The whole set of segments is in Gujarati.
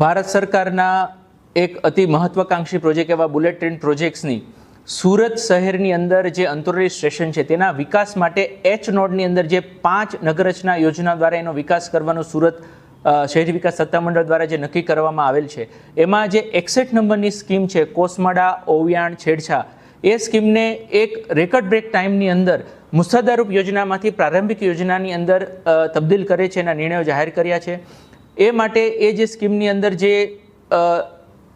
ભારત સરકારના એક અતિ મહત્વાકાંક્ષી પ્રોજેક્ટ એવા બુલેટ ટ્રેન પ્રોજેક્ટ્સની સુરત શહેરની અંદર જે અંતરોલી સ્ટેશન છે, તેના વિકાસ માટે એચ નોડની અંદર જે પાંચ નગરરચના યોજના દ્વારા એનો વિકાસ કરવાનો સુરત શહેરી વિકાસ સત્તામંડળ દ્વારા જે નક્કી કરવામાં આવેલ છે, એમાં જે એકસઠ નંબરની સ્કીમ છે, કોસમાડા, ઓવિયાણ, છેડછા, એ સ્કીમને એક રેકર્ડ બ્રેક ટાઈમની અંદર મુસદ્દારૂપ યોજનામાંથી પ્રારંભિક યોજનાની અંદર તબદીલ કરે છે, એના નિર્ણયો જાહેર કર્યા છે. એ માટે એ જે સ્કીમની અંદર જે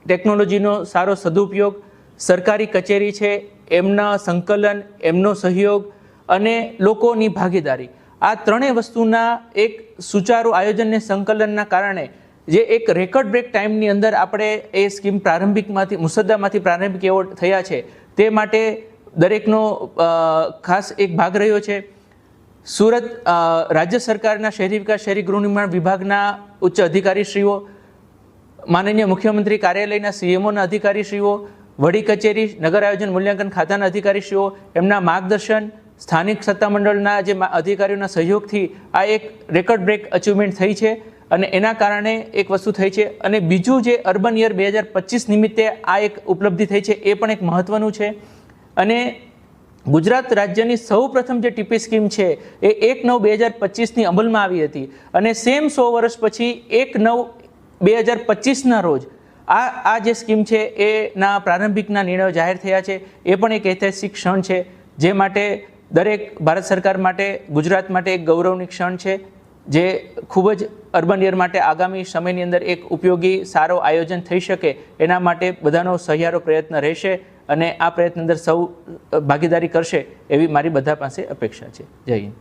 ટેકનોલોજીનો સારો સદુપયોગ, સરકારી કચેરી છે, એમના સંકલન, એમનો સહયોગ અને લોકોની ભાગીદારી. આ ત્રણેય વસ્તુના એક સુચારુ આયોજનને સંકલનના કારણે જે એક રેકોર્ડ બ્રેક ટાઈમની અંદર આપણે એ સ્કીમ પ્રારંભિકમાંથી, મુસદ્દામાંથી પ્રારંભિક એવોર્ડ થયા છે, તે માટે દરેકનો ખાસ એક ભાગ રહ્યો છે. સુરત રાજ્ય સરકારના શહેરી વિકાસ, શહેરી ગૃહ નિર્માણ વિભાગના ઉચ્ચ અધિકારીશ્રીઓ, માનનીય મુખ્યમંત્રી કાર્યાલયના સીએમઓના અધિકારીશ્રીઓ, વડી કચેરી, નગર આયોજન મૂલ્યાંકન ખાતાના અધિકારીશ્રીઓ, એમના માર્ગદર્શન, સ્થાનિક સત્તામંડળના જે અધિકારીઓના સહયોગથી આ એક રેકોર્ડ બ્રેક અચીવમેન્ટ થઈ છે અને એના કારણે એક વસ્તુ થઈ છે અને બીજું જે અર્બન યર બે હજાર પચીસ નિમિત્તે આ એક ઉપલબ્ધિ થઈ છે એ પણ એક મહત્ત્વનું છે અને ગુજરાત રાજ્યની સૌ પ્રથમ જે ટીપી સ્કીમ છે એ એક નવ બે હજાર પચીસની અમલમાં આવી હતી અને સેમ સો વર્ષ પછી એક નવ બે હજાર પચીસના રોજ આ આ જે સ્કીમ છે એના પ્રારંભિકના નિર્ણયો જાહેર થયા છે. એ પણ એક ઐતિહાસિક ક્ષણ છે જે માટે દરેક ભારત સરકાર માટે, ગુજરાત માટે એક ગૌરવની ક્ષણ છે જે ખૂબ જ અર્બન યર માટે આગામી સમયની અંદર એક ઉપયોગી, સારો આયોજન થઈ શકે એના માટે બધાનો સહિયારો પ્રયત્ન રહેશે. અને આ પ્રયત્ન અંદર સૌ ભાગીદારી કરશે એવી મારી બધા પાસે અપેક્ષા છે. જય હિન્દ.